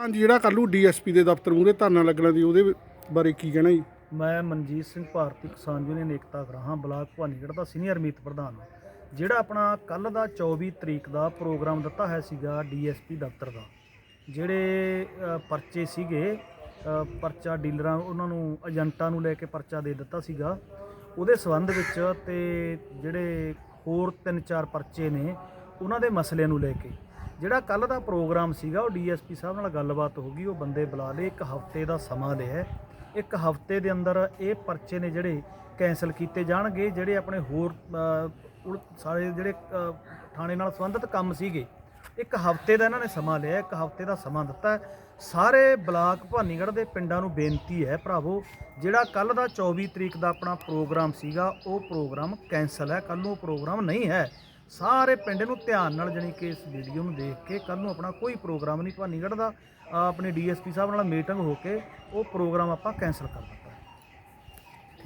ਹਾਂਜੀ, ਜਿਹੜਾ ਕੱਲੂ ਡੀਐਸਪੀ ਦੇ ਦਫ਼ਤਰ ਮੂਹਰੇ ਧਰਨਾ ਲੱਗਣਾ ਦੀ ਉਹਦੇ ਬਾਰੇ ਕੀ ਕਹਿਣਾ ਜੀ? ਮੈਂ ਮਨਜੀਤ ਸਿੰਘ ਭਾਰਤੀ ਕਿਸਾਨ ਯੂਨੀਅਨ ਏਕਤਾ ਗਰਾਹਾਂ, ਬਲਾਕ ਭਵਾਨੀਗੜ੍ਹ ਦਾ ਸੀਨੀਅਰ ਮੀਤ ਪ੍ਰਧਾਨ ਜਿਹੜਾ ਆਪਣਾ ਕੱਲ ਦਾ 24 ਤਰੀਕ ਦਾ ਪ੍ਰੋਗਰਾਮ ਦਿੱਤਾ ਹੈ ਸੀਗਾ ਡੀਐਸਪੀ ਦਫ਼ਤਰ ਦਾ, ਜਿਹੜੇ ਪਰਚੇ ਸੀਗੇ ਪਰਚਾ ਡੀਲਰਾਂ, ਉਹਨਾਂ ਨੂੰ, ਏਜੰਟਾਂ ਨੂੰ ਲੈ ਕੇ ਪਰਚਾ ਦੇ ਦਿੱਤਾ ਸੀਗਾ। ਉਹਦੇ ਸਬੰਧ ਵਿੱਚ ਤੇ ਜਿਹੜੇ ਹੋਰ ਤਿੰਨ ਚਾਰ ਪਰਚੇ ਨੇ, ਉਹਨਾਂ ਦੇ ਮਸਲਿਆਂ ਨੂੰ ਲੈ ਕੇ। ਜਿਹੜਾ ਕੱਲ ਦਾ ਪ੍ਰੋਗਰਾਮ ਸੀਗਾ, ਉਹ ਡੀਐਸਪੀ ਸਾਹਿਬ ਨਾਲ ਗੱਲਬਾਤ ਹੋ ਗਈ, ਉਹ ਬੰਦੇ ਬੁਲਾ ਲਏ, ਇੱਕ ਹਫ਼ਤੇ ਦਾ ਸਮਾਂ ਲਿਆ ਇੱਕ ਹਫ਼ਤੇ ਦੇ ਅੰਦਰ ਇਹ ਪਰਚੇ ਨੇ ਜਿਹੜੇ ਕੈਂਸਲ ਕੀਤੇ ਜਾਣਗੇ, ਜਿਹੜੇ ਆਪਣੇ ਹੋਰ ਉਲ- ਸਾਰੇ ਜਿਹੜੇ ਥਾਣੇ ਨਾਲ ਸੰਬੰਧਿਤ ਕੰਮ ਸੀਗੇ। ਇੱਕ ਹਫ਼ਤੇ ਦਾ ਇਹਨਾਂ ਨੇ ਸਮਾਂ ਲਿਆ, ਇੱਕ ਹਫ਼ਤੇ ਦਾ ਸਮਾਂ ਦਿੱਤਾ ਸਾਰੇ ਬਲਾਕ ਭਵਾਨੀਗੜ੍ਹ ਦੇ ਪਿੰਡਾਂ ਨੂੰ ਬੇਨਤੀ ਹੈ, ਭਰਾਵੋ, ਜਿਹੜਾ ਕੱਲ ਦਾ 24 ਤਰੀਕ ਦਾ ਆਪਣਾ ਪ੍ਰੋਗਰਾਮ ਸੀਗਾ, ਉਹ ਪ੍ਰੋਗਰਾਮ ਕੈਂਸਲ ਹੈ। ਕੱਲ ਨੂੰ ਉਹ ਪ੍ਰੋਗਰਾਮ ਨਹੀਂ ਹੈ। ਸਾਰੇ ਪਿੰਡ ਨੂੰ ਧਿਆਨ ਨਾਲ ਜਾਣੀ ਕਿ ਇਸ ਵੀਡੀਓ ਨੂੰ ਦੇਖ ਕੇ ਕੱਲ ਨੂੰ ਆਪਣਾ ਕੋਈ ਪ੍ਰੋਗਰਾਮ ਨਹੀਂ ਭਵਾਨੀਗੜ੍ਹ ਦਾ ਅ, ਆਪਣੇ ਡੀਐਸਪੀ ਸਾਹਿਬ ਨਾਲ ਮੀਟਿੰਗ ਹੋ ਕੇ ਉਹ ਪ੍ਰੋਗਰਾਮ ਆਪਾਂ ਕੈਂਸਲ ਕਰ ਦਿੱਤਾ।